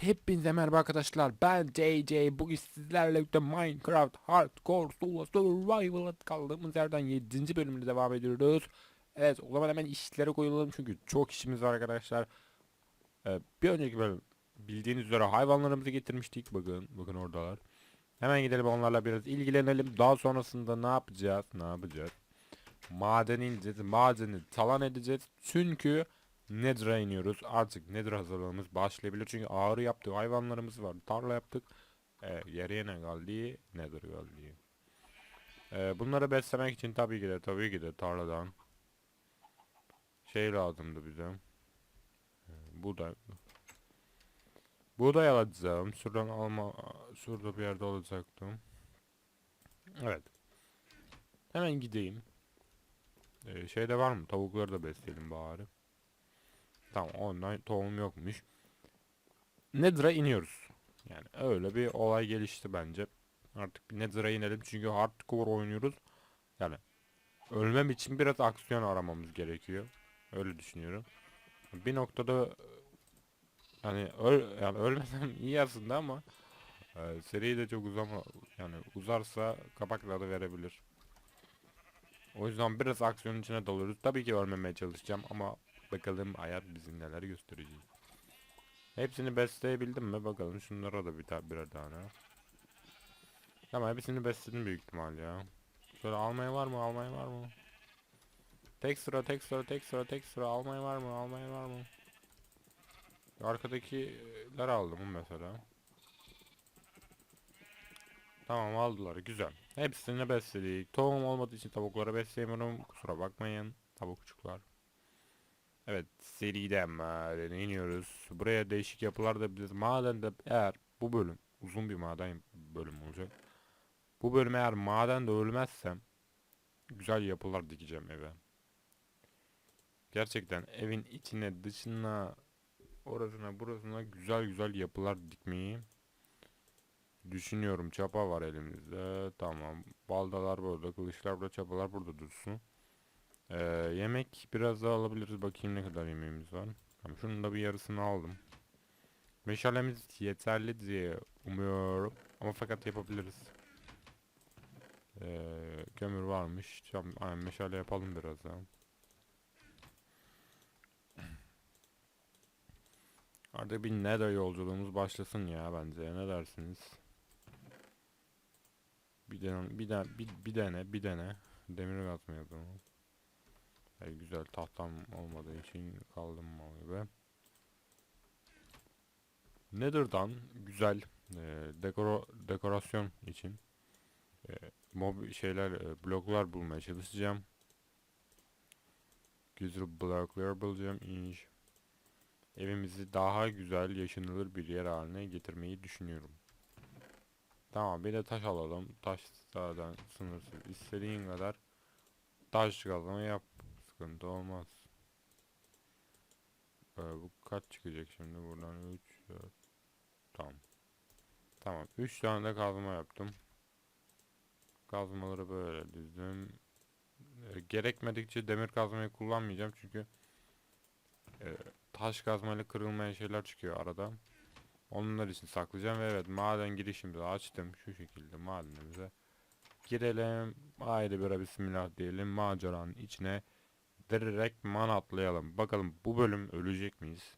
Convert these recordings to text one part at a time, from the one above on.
Hepinize merhaba arkadaşlar. Ben JJ. Bugün sizlerle birlikte Minecraft Hardcore Solo Survival'a kaldığımız yerden 7. bölümde devam ediyoruz. Evet o zaman hemen işlere koyulalım çünkü çok işimiz var arkadaşlar. Ee, bir önceki bölüm bildiğiniz üzere hayvanlarımızı getirmiştik. Bakın bakın oradalar. Hemen gidelim onlarla biraz ilgilenelim. Daha sonrasında ne yapacağız? Ne yapacağız? Maden ineceğiz. Madeni talan edeceğiz. Çünkü Nether'a iniyoruz. Artık Nether hazırlığımız başlayabilir. Çünkü ağrı yaptığı hayvanlarımız var. Tarla yaptık. Ee, geriye ne kaldı? Nether kaldı. Ee, bunları beslemek için tabii ki de tabii ki de tarladan şey lazımdı bize. Ee, buğday. Buğday alacağım. Şuradan alma şurada bir yerde olacaktım. Evet. Hemen gideyim. Ee, şeyde var mı? Tavukları da besleyelim bari. Tamam ondan tohum yokmuş. Nether'a iniyoruz. Yani öyle bir olay gelişti bence. Artık bir Nether'a inelim çünkü hardcore oynuyoruz. Yani ölmem için biraz aksiyon aramamız gerekiyor. Öyle düşünüyorum. Bir noktada hani öl yani ölmesem iyi aslında ama e, seri de çok uzama yani uzarsa kapak tadı verebilir. O yüzden biraz aksiyonun içine dalıyoruz. Tabii ki ölmemeye çalışacağım ama Bakalım hayat bizi neler gösterecek. Hepsini besleyebildim mi? Bakalım şunlara da bir tane birer tane. Tamam hepsini besledim büyük ihtimal ya. Şöyle almaya var mı? Almaya var mı? Tek sıra tek sıra tek sıra tek sıra almaya var mı? Almaya var mı? Arkadakiler aldım mesela. Tamam aldılar güzel. Hepsini besledik. Tohum olmadığı için tavukları besleyemiyorum. Kusura bakmayın tavukçuklar. Evet seriden madene iniyoruz. Buraya değişik yapılar da biz madende eğer bu bölüm uzun bir maden bölüm olacak. Bu bölüm eğer madende ölmezsem güzel yapılar dikeceğim eve. Gerçekten evin içine dışına orasına burasına güzel güzel yapılar dikmeyi düşünüyorum. Çapa var elimizde. Tamam. Baldalar burada, kılıçlar burada, çapalar burada dursun. Ee, yemek biraz daha alabiliriz. Bakayım ne kadar yemeğimiz var. Tamam, şunun da bir yarısını aldım. Meşalemiz yeterli diye umuyorum. Ama fakat yapabiliriz. Ee, kömür varmış. Tamam, meşale yapalım biraz daha. Artık bir nether yolculuğumuz başlasın ya bence. Ne dersiniz? Bir dene, bir dene, bir, bir dene, bir dene. Demir atma E, güzel tahtam olmadığı için kaldım mal gibi. Nether'dan güzel e, dekoro dekorasyon için e, mob şeyler e, bloklar bulmaya çalışacağım. Güzel bloklar bulacağım. İnş. Evimizi daha güzel yaşanılır bir yer haline getirmeyi düşünüyorum. Tamam bir de taş alalım. Taş zaten sınırsız. İstediğin kadar taş kazma yap. Sıkıntı olmaz. Ee, bu kaç çıkacak şimdi buradan 3 4 Tamam. Tamam 3 tane de kazma yaptım. Kazmaları böyle dizdim. Ee, gerekmedikçe demir kazmayı kullanmayacağım çünkü e, taş kazmayla kırılmayan şeyler çıkıyor arada. Onlar için saklayacağım ve evet maden girişimizi açtım şu şekilde madenimize. Girelim. Haydi bir bismillah diyelim. Maceranın içine direkt man atlayalım. Bakalım bu bölüm ölecek miyiz?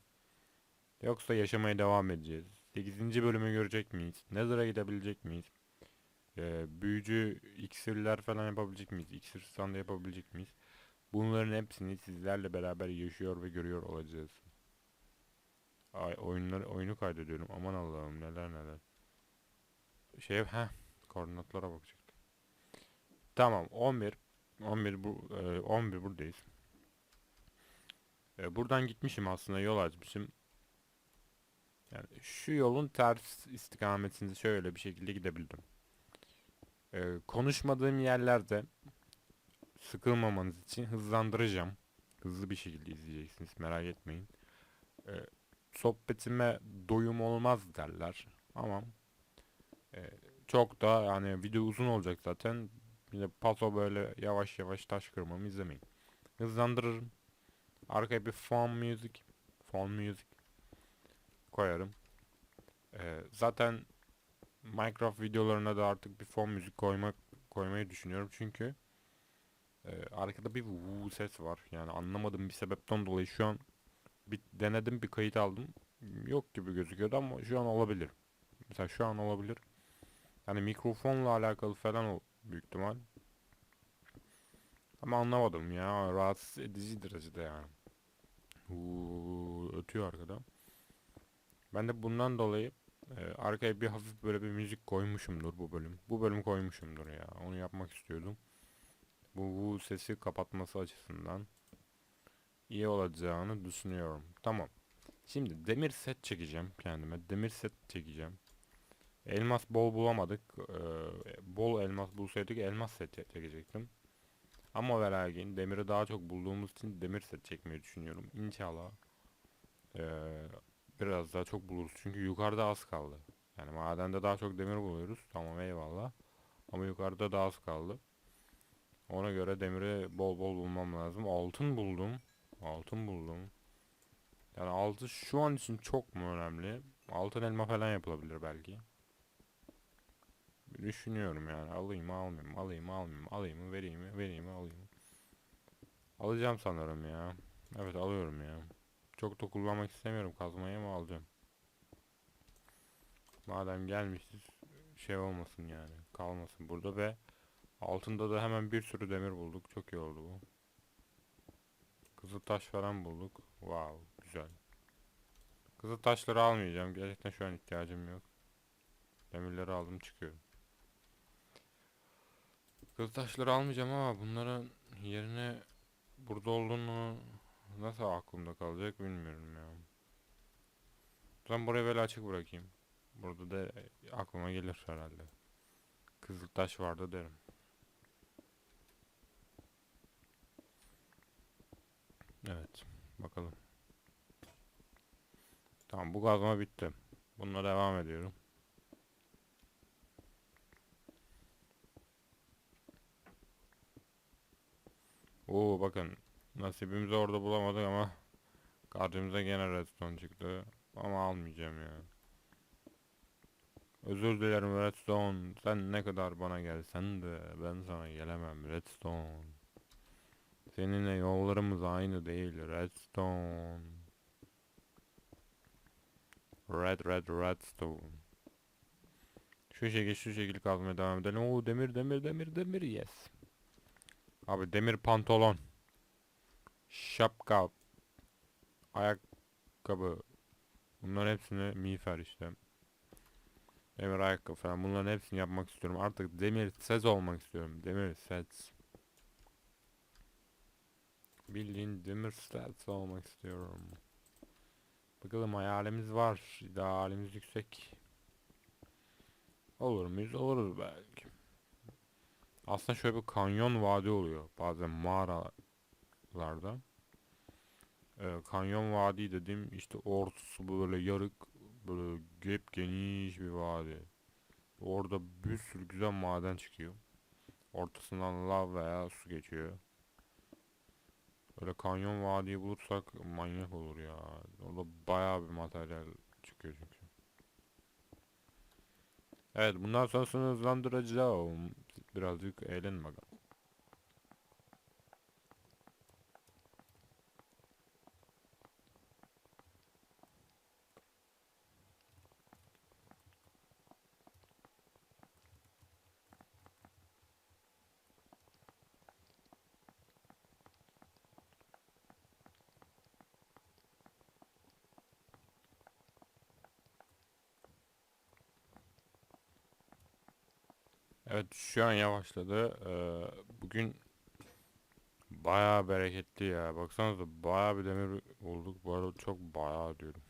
Yoksa yaşamaya devam edeceğiz. 8. bölümü görecek miyiz? Nether'a gidebilecek miyiz? Ee, büyücü iksirler falan yapabilecek miyiz? İksir standı yapabilecek miyiz? Bunların hepsini sizlerle beraber yaşıyor ve görüyor olacağız. Ay oyunları oyunu kaydediyorum. Aman Allah'ım neler neler. Şey ha koordinatlara bakacaktım. Tamam 11 11 bu e, 11 buradayız. E, buradan gitmişim aslında yol açmışım. Yani şu yolun ters istikametinde şöyle bir şekilde gidebildim. E, konuşmadığım yerlerde sıkılmamanız için hızlandıracağım. Hızlı bir şekilde izleyeceksiniz merak etmeyin. E, sohbetime doyum olmaz derler ama e, çok da yani video uzun olacak zaten. Bir de paso böyle yavaş yavaş taş kırmamı izlemeyin. Hızlandırırım. Arkaya bir fon music, fon music koyarım. Ee, zaten Minecraft videolarına da artık bir fon müzik koymak koymayı düşünüyorum çünkü e, arkada bir vuu ses var. Yani anlamadığım bir sebepten dolayı şu an bir denedim bir kayıt aldım. Yok gibi gözüküyordu ama şu an olabilir. Mesela şu an olabilir. Yani mikrofonla alakalı falan o büyük ihtimal. Ama anlamadım ya. Rahatsız edici derecede yani. Uuu, ötüyor arkada. Ben de bundan dolayı e, arkaya bir hafif böyle bir müzik koymuşumdur bu bölüm. Bu bölüm koymuşumdur ya. Onu yapmak istiyordum. Bu, bu sesi kapatması açısından iyi olacağını düşünüyorum. Tamam. Şimdi demir set çekeceğim kendime. Demir set çekeceğim. Elmas bol bulamadık. Ee, bol elmas bulsaydık elmas set çekecektim. Ama ve demiri daha çok bulduğumuz için demir set çekmeyi düşünüyorum. İnşallah ee, biraz daha çok buluruz. Çünkü yukarıda az kaldı. Yani madende daha çok demir buluyoruz. Tamam eyvallah. Ama yukarıda daha az kaldı. Ona göre demiri bol bol bulmam lazım. Altın buldum. Altın buldum. Yani altı şu an için çok mu önemli? Altın elma falan yapılabilir belki. Düşünüyorum yani alayım mı almayayım mı, alayım mı almayayım mı, alayım mı vereyim mi vereyim mi alayım mı. Alacağım sanırım ya. Evet alıyorum ya. Çok da kullanmak istemiyorum kazmayı ama alacağım. Madem gelmişiz şey olmasın yani kalmasın burada ve altında da hemen bir sürü demir bulduk. Çok iyi oldu bu. Kızıl taş falan bulduk. Wow güzel. Kızıl taşları almayacağım. Gerçekten şu an ihtiyacım yok. Demirleri aldım çıkıyorum. Kızıl taşları almayacağım ama bunların yerine burada olduğunu nasıl aklımda kalacak bilmiyorum ya. Ben burayı böyle açık bırakayım. Burada da aklıma gelir herhalde. Kızıl taş vardı derim. Evet. Bakalım. Tamam bu kazma bitti. Bununla devam ediyorum. Oo bakın nasibimizi orada bulamadık ama karşımıza gene redstone çıktı. Ama almayacağım ya. Özür dilerim redstone. Sen ne kadar bana gelsen de ben sana gelemem redstone. Seninle yollarımız aynı değil redstone. Red red redstone. Şu şekil şu şekil kazmaya devam edelim. Oo demir demir demir demir yes. Abi demir pantolon. Şapka. Ayakkabı. Bunların hepsini miğfer işte. Demir ayakkabı falan bunların hepsini yapmak istiyorum. Artık demir set olmak istiyorum. Demir set. Bildiğin demir set olmak istiyorum. Bakalım hayalimiz var. İdealimiz yüksek. Olur muyuz? Oluruz belki. Aslında şöyle bir kanyon vadi oluyor. Bazen mağaralarda. Ee, kanyon vadi dediğim işte ortası böyle yarık böyle gep geniş bir vadi. Orada bir sürü güzel maden çıkıyor. Ortasından lav veya su geçiyor. Böyle kanyon vadiyi bulursak manyak olur ya. Orada bayağı bir materyal çıkıyor çünkü. Evet bundan sonrasını hızlandıracağım. Birazcık eğlenin bakalım. Evet şu an yavaşladı. Ee, bugün bayağı bereketli ya. Baksanıza bayağı bir demir bulduk. Bu arada çok bayağı diyorum.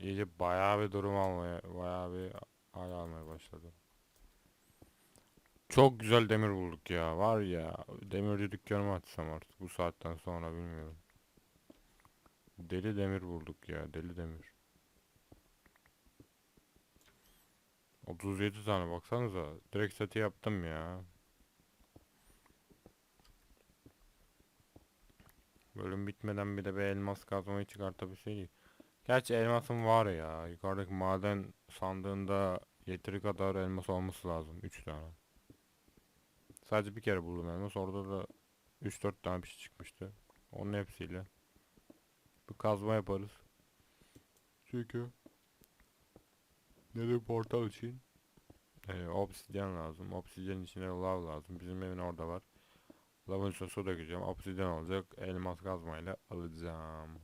İyice bayağı bir durum almaya, bayağı bir hal almaya başladı. Çok güzel demir bulduk ya. Var ya demirci dükkanımı açsam artık bu saatten sonra bilmiyorum. Deli demir bulduk ya deli demir. 37 tane baksanıza. Direkt seti yaptım ya. Bölüm bitmeden bir de bir elmas kazmayı çıkartabilseydik. Gerçi elmasım var ya. Yukarıdaki maden sandığında yeteri kadar elmas olması lazım. 3 tane. Sadece bir kere buldum elmas. Orada da 3-4 tane bir şey çıkmıştı. Onun hepsiyle. Bir kazma yaparız. Çünkü Nether portal için e, obsidyen lazım. Obsidyen içine lav lazım. Bizim evin orada var. Lavın üstüne su dökeceğim. Obsidyen olacak. Elmas kazmayla alacağım.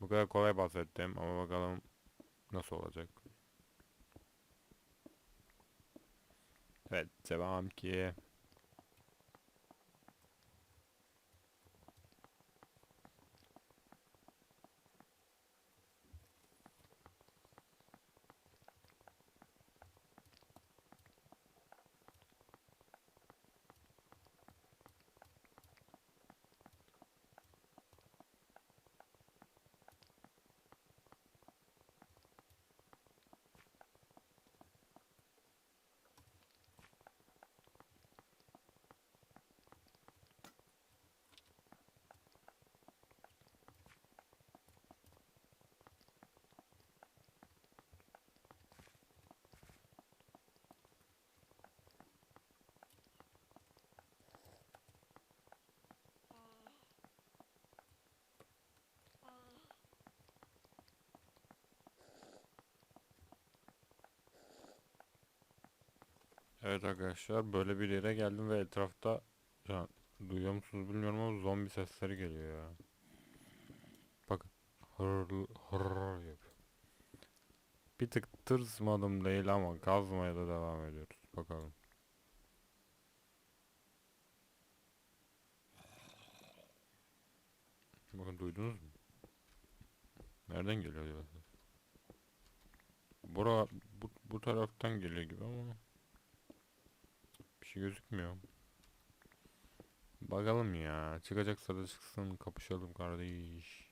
Bu kadar kolay bahsettim ama bakalım nasıl olacak. Evet devam ki. Evet arkadaşlar böyle bir yere geldim ve etrafta ya, duyuyor musunuz bilmiyorum ama zombi sesleri geliyor ya. Bakın hır hır yapıyor. Bir tık tırsmadım değil ama kazmaya da devam ediyoruz. Bakalım. Bakın duydunuz mu? Nereden geliyor acaba? Bura bu, bu taraftan geliyor gibi ama şey gözükmüyor. Bakalım ya. Çıkacaksa da çıksın. Kapışalım kardeş.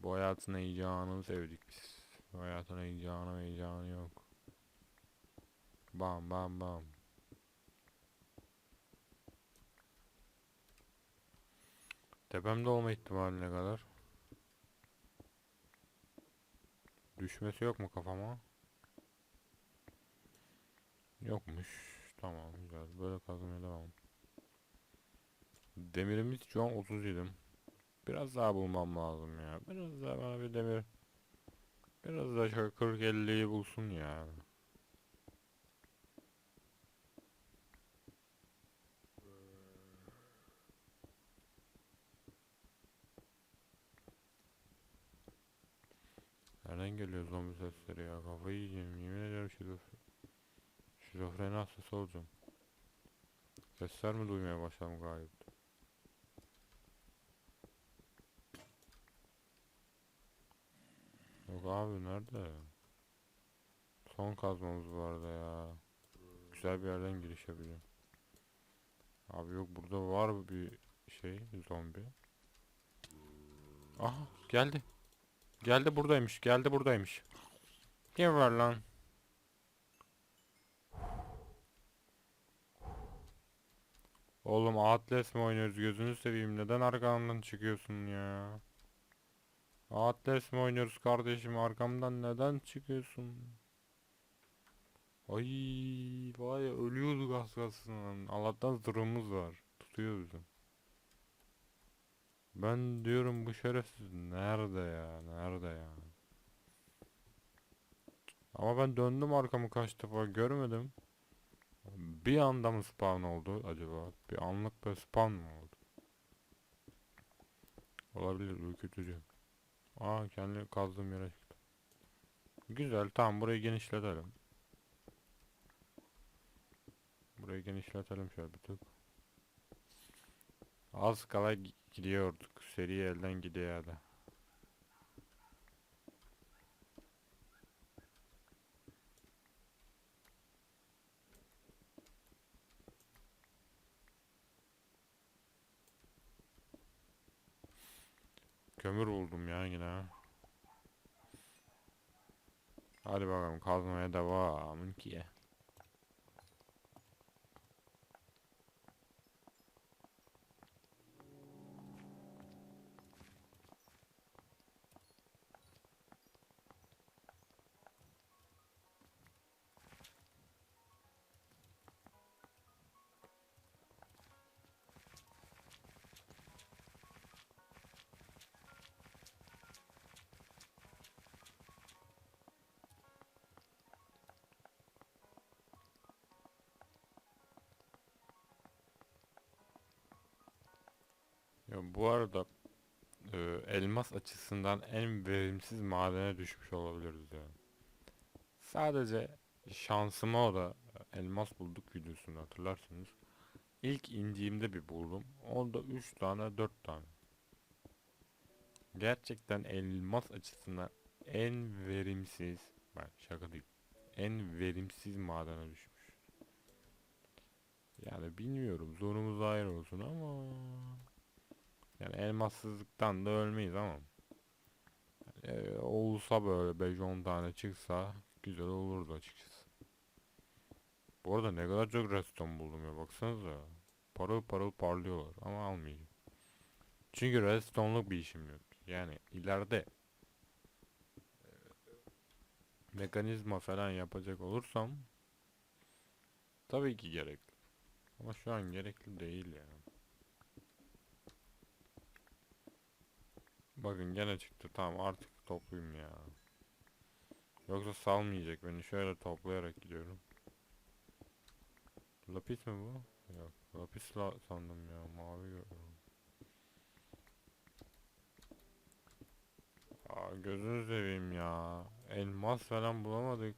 Bu hayatın heyecanını sevdik biz. Bu hayatın heyecanı heyecanı yok. Bam bam bam. Tepemde olma ihtimali ne kadar? Düşmesi yok mu kafama? Yokmuş. Tamam güzel. Böyle kazmaya devam. Demirimiz şu an 37. Biraz daha bulmam lazım ya. Biraz daha bana bir demir. Biraz daha şöyle 40-50'yi bulsun ya. Nereden geliyor zombi sesleri ya? Kafayı yiyeceğim. Yemin ederim şizof şizofreni hastası olacağım. Sesler mi duymaya başladım gayet? Yok abi nerede? Son kazmamız vardı ya. Güzel bir yerden giriş yapacağım. Abi yok burada var bir şey zombi. Aha geldi. Geldi buradaymış. Geldi buradaymış. Kim var lan? Oğlum Atlas mi oynuyoruz? Gözünü seveyim. Neden arkamdan çıkıyorsun ya? Atlas mi oynuyoruz kardeşim? Arkamdan neden çıkıyorsun? Ay vay ölüyorduk az kalsın. Allah'tan durumumuz var. Tutuyor bizi. Ben diyorum bu şerefsiz nerede ya? Nerede ya? Ama ben döndüm arkamı kaç defa görmedim. Bir anda mı spawn oldu acaba? Bir anlık bir spawn mı oldu? Olabilir ürkütücü. Aa kendi kazdığım yere çıktı. Güzel tamam burayı genişletelim. Burayı genişletelim şöyle bir tık. Az kala gi- gidiyorduk. Seri elden gidiyordu. Kömür buldum ya yine. Hadi bakalım kazmaya devam ki. Bu arada e, elmas açısından en verimsiz madene düşmüş olabiliriz ya. Sadece şansıma o da elmas bulduk videosunu hatırlarsınız. İlk indiğimde bir buldum. Onda 3 tane 4 tane. Gerçekten elmas açısından en verimsiz ben şaka değil. En verimsiz madene düşmüş. Yani bilmiyorum zorumuz ayrı olsun ama yani elmassızlıktan da ölmeyiz ama e, olsa böyle 5-10 tane çıksa güzel olurdu açıkçası. Bu arada ne kadar çok redstone buldum ya baksanıza. Parıl parıl parlıyorlar ama almayacağım. Çünkü redstone'luk bir işim yok. Yani ileride e, mekanizma falan yapacak olursam tabii ki gerekli. Ama şu an gerekli değil yani. Bakın gene çıktı. Tamam artık toplayayım ya. Yoksa salmayacak beni. Şöyle toplayarak gidiyorum. Lapis mi bu? Yok. Lapis la sandım ya. Mavi gördüm. Aa, gözünü seveyim ya. Elmas falan bulamadık.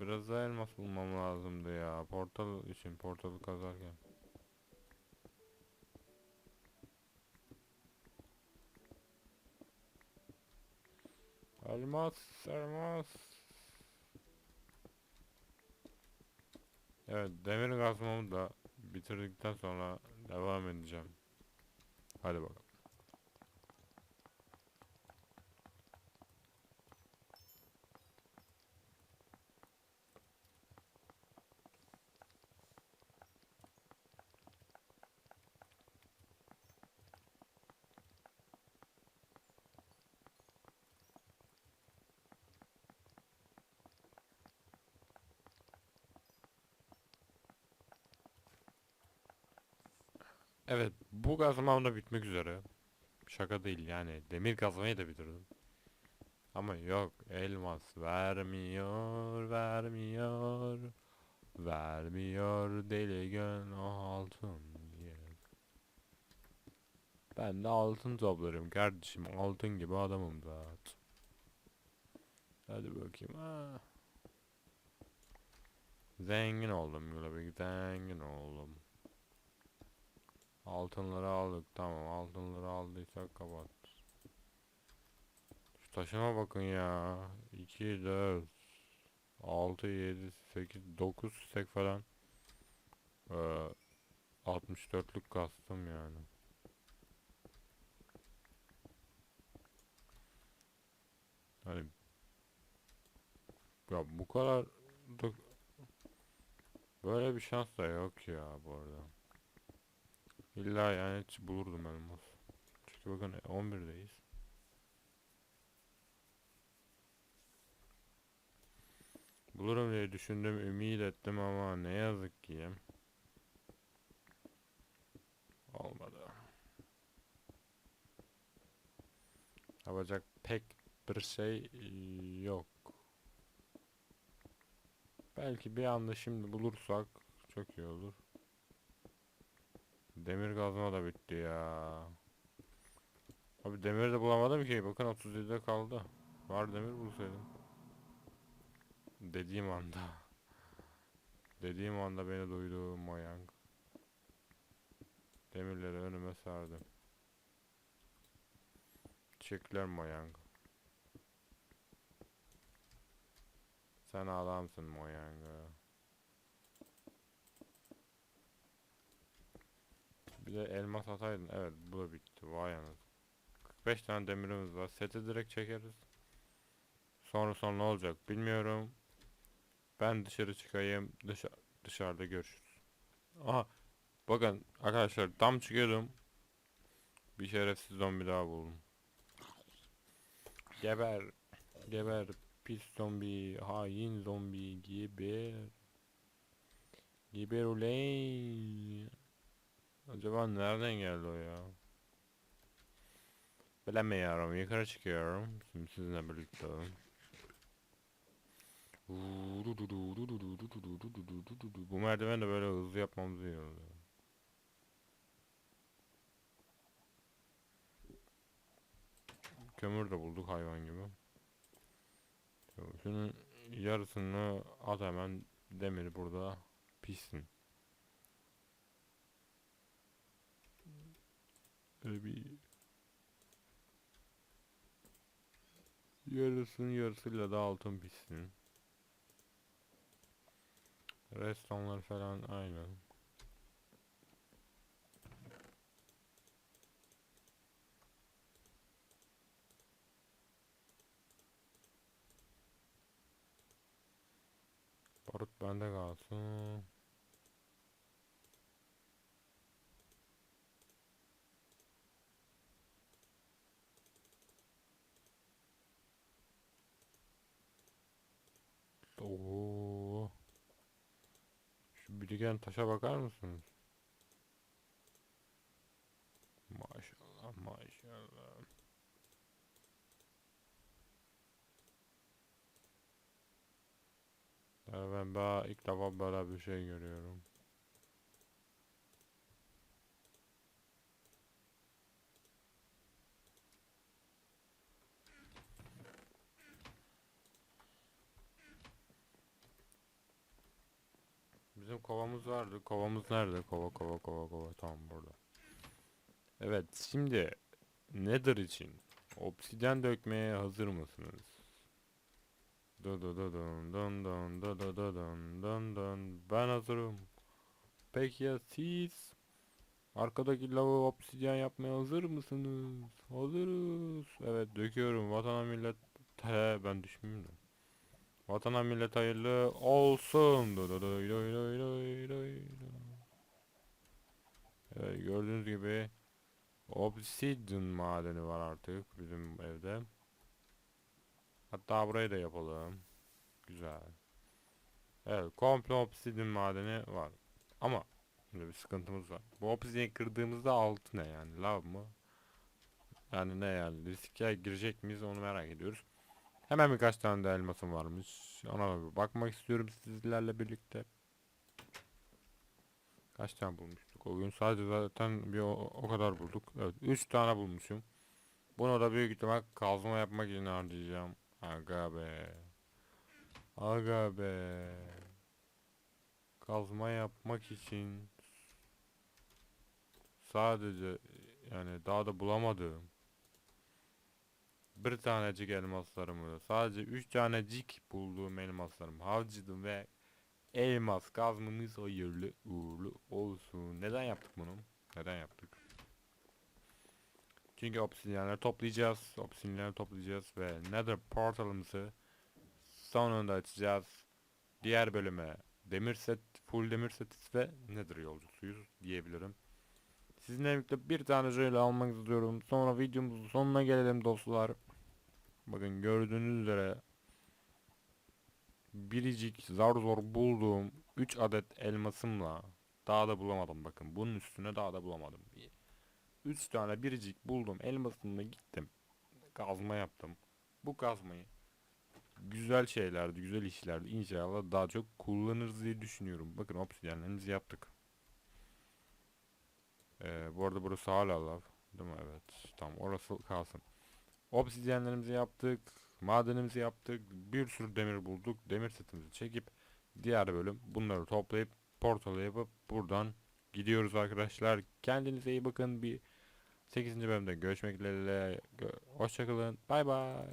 Biraz daha elmas bulmam lazımdı ya. Portal için portalı kazarken. Elmas, elmas. Evet, demir kazmamı da bitirdikten sonra devam edeceğim. Hadi bakalım. Evet, bu kazmam da bitmek üzere. Şaka değil yani. Demir kazmayı da bitirdim. Ama yok, elmas vermiyor, vermiyor. Vermiyor deli gön altın diye. Ben de altın toplarım kardeşim. Altın gibi adamım zaten. Hadi bakayım. Ha. Zengin oldum Gülabik, zengin oldum. Altınları aldık tamam altınları aldıysak kapat. Şu taşıma bakın ya. 2, 4, 6, 7, 8, 9 stek falan. Ee, 64'lük kastım yani. Hani ya bu kadar da böyle bir şans da yok ya bu arada. İlla yani bulurdum elmas. Çünkü bakın 11'deyiz. Bulurum diye düşündüm, ümit ettim ama ne yazık ki olmadı. Yapacak pek bir şey yok. Belki bir anda şimdi bulursak çok iyi olur. Demir kazma da bitti ya. Abi demir de bulamadım ki. Bakın 37'de kaldı. Var demir bulsaydım. Dediğim anda. Dediğim anda beni duydu Mayang. Demirleri önüme sardım. Çekler Mayang. Sen adamsın Mayang. Bir de elmas ataydın. Evet bu da bitti. Vay anasını. 45 tane demirimiz var. Seti direkt çekeriz. Sonra sonra ne olacak bilmiyorum. Ben dışarı çıkayım. Dışa dışarıda görüşürüz. Aha. Bakın arkadaşlar tam çıkıyordum. Bir şerefsiz zombi daha buldum. Geber. Geber. Pis zombi. Hain zombi. Geber. Geber uleyn. Acaba nereden geldi o ya? Bilemiyorum. Yukarı çıkıyorum. Şimdi sizinle birlikte. Bu merdiven de böyle hızlı yapmamız iyi oldu. Kömür de bulduk hayvan gibi. Şunun yarısını at hemen demir burada pişsin. Böyle bir yarısının yarısıyla da altın pişsin. Restonlar falan aynı. Barut bende kalsın. Oo. Şu biriken taşa bakar mısınız? Maşallah maşallah. Ya ben daha ilk defa böyle bir şey görüyorum. vardı. Kovamız nerede? Kova kova kova kova. Tamam burada. Evet şimdi Nether için obsidyen dökmeye hazır mısınız? Do do do don don don do do do don don don ben hazırım. Peki ya siz? Arkadaki lava obsidyen yapmaya hazır mısınız? Hazırız. Evet döküyorum vatana millet. Te ben düşmeyeyim de. Vatana millet hayırlı olsun. Evet gördüğünüz gibi Obsidian madeni var artık bizim evde. Hatta burayı da yapalım. Güzel. Evet komple obsidian madeni var. Ama şimdi bir sıkıntımız var. Bu obsidian'i kırdığımızda altı ne yani? Lav mı? Yani ne yani? Riske girecek miyiz onu merak ediyoruz. Hemen birkaç tane de elmasım varmış. Ona bakmak istiyorum sizlerle birlikte. Kaç tane bulmuştuk o gün? Sadece zaten bir o, o kadar bulduk. Evet 3 tane bulmuşum. Bunu da büyük ihtimal kazma yapmak için harcayacağım. Aga be. Aga be. Kazma yapmak için sadece yani daha da bulamadım. Bir tanecik elmaslarımı sadece üç tanecik bulduğum elmaslarımı harcadım ve elmas kazmamız hayırlı uğurlu olsun. Neden yaptık bunu? Neden yaptık? Çünkü obsidyenleri toplayacağız. Obsidyenleri toplayacağız ve Nether portalımızı sonunda açacağız. Diğer bölüme demir set, full demir setiz ve Nether yolcusuyuz diyebilirim. Sizinle birlikte bir tane şöyle almak istiyorum. Sonra videomuzun sonuna gelelim dostlar. Bakın gördüğünüz üzere biricik zar zor bulduğum 3 adet elmasımla daha da bulamadım bakın. Bunun üstüne daha da bulamadım. 3 tane biricik buldum elmasımla gittim. Kazma yaptım. Bu kazmayı güzel şeylerdi, güzel işlerdi. İnşallah daha çok kullanırız diye düşünüyorum. Bakın obsidyenlerimizi yaptık. Ee, bu arada burası hala lav. Değil mi? Evet. Tamam orası kalsın. Obsidyenlerimizi yaptık. Madenimizi yaptık. Bir sürü demir bulduk. Demir setimizi çekip diğer bölüm bunları toplayıp portalı yapıp buradan gidiyoruz arkadaşlar. Kendinize iyi bakın. Bir 8. bölümde görüşmek dileğiyle. Hoşçakalın. Bay bay.